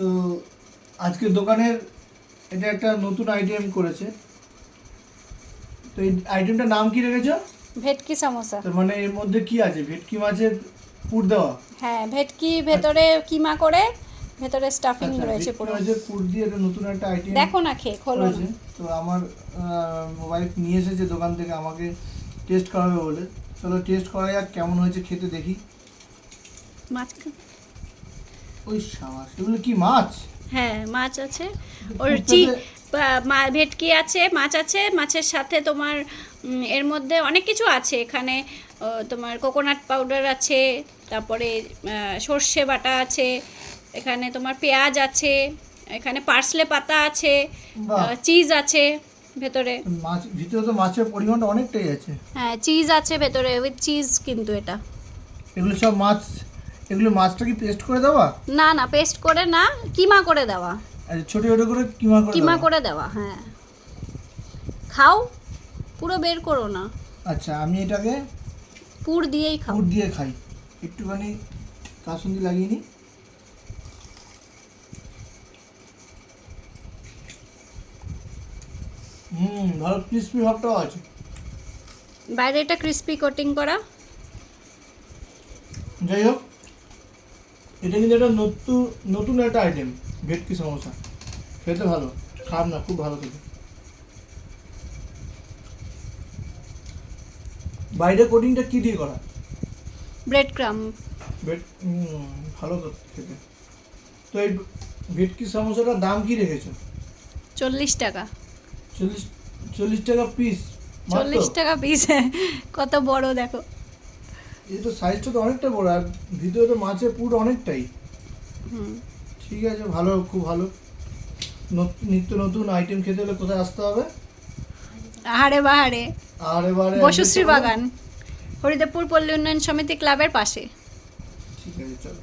তো আজকে দোকানের এটা একটা নতুন আইটেম করেছে। তো এই আইটেমটার নাম কি রেখেছো? ভেটকি সমোসা। তার মানে এর মধ্যে কি আছে? ভেটকি মাছের পুর দেওয়া? হ্যাঁ ভেটকি ভেতরে কিমা করে ভেতরে স্টাফিং আচ্ছা রয়েছে পুরো। মাছের পুর দিয়ে এটা নতুন একটা আইটেম দেখো না খেয়ে খোলো তো আমার ওয়াইফ নিয়ে এসেছে দোকান থেকে আমাকে টেস্ট করাবে বলে। চলো টেস্ট করা যাক কেমন হয়েছে খেতে দেখি। মাছ ওই সাবাস এগুলো কি মাছ? হ্যাঁ মাছ আছে। ওর চি মা- ভেটকি আছে মাছ আছে মাছের সাথে তোমার এর মধ্যে অনেক কিছু আছে। এখানে তোমার কোকোনাট পাউডার আছে তারপরে সর্ষে বাটা আছে এখানে তোমার পেঁয়াজ আছে এখানে পার্সলে পাতা আছে চিজ আছে ভেতরে। মাছ ভিতরে তো মাছের পরিমাণটা অনেকটাই আছে। হ্যাঁ চিজ আছে ভেতরে উইথ চিজ কিন্তু এটা। এগুলো সব মাছ এগুলো মাছটা কি পেস্ট করে দেওয়া? না না পেস্ট করে না কিমা করে দেওয়া। আর ছোট ছোট করে কিমা করে কিমা? করে দেওয়া হ্যাঁ। খাও পুরো বের করো না। আচ্ছা আমি এটাকে পুর দিয়েই খাও। পুর দিয়ে খাই। একটুখানি কাসুন্দি লাগিয়ে নিই। হুম ভালো ক্রিসপি ভাবটাও আছে। বাইরে এটা ক্রিস্পি কোটিং করা। যাই হোক এটা কিন্তু একটা নতুন নতুন একটা আইটেম ভেটকি সমোসা খেতে ভালো খারাপ না খুব ভালো খেতে। বাইরে কোটিংটা কি দিয়ে করা? ব্রেড ক্রাম উম, ভালো তো খেতে। তো এই ভেটকি সমোসাটার দাম কি রেখেছো? চল্লিশ টাকা। চল্লিশ চল্লিশ টাকা পিস চল্লিশ টাকা পিস কত বড় দেখো। এই তো সাইজটা তো অনেকটা বড় আর ভিতরে তো মাছের পুর অনেকটাই। ঠিক আছে ভালো খুব ভালো। নত- নিত্য নতুন আইটেম খেতে হলে কোথায় আসতে হবে? আহারে বাহারে। আহারে বাহারে বসুশ্রী বাগান হরিদেবপুর পল্লী উন্নয়ন সমিতি ক্লাবের পাশে। ঠিক আছে চলো।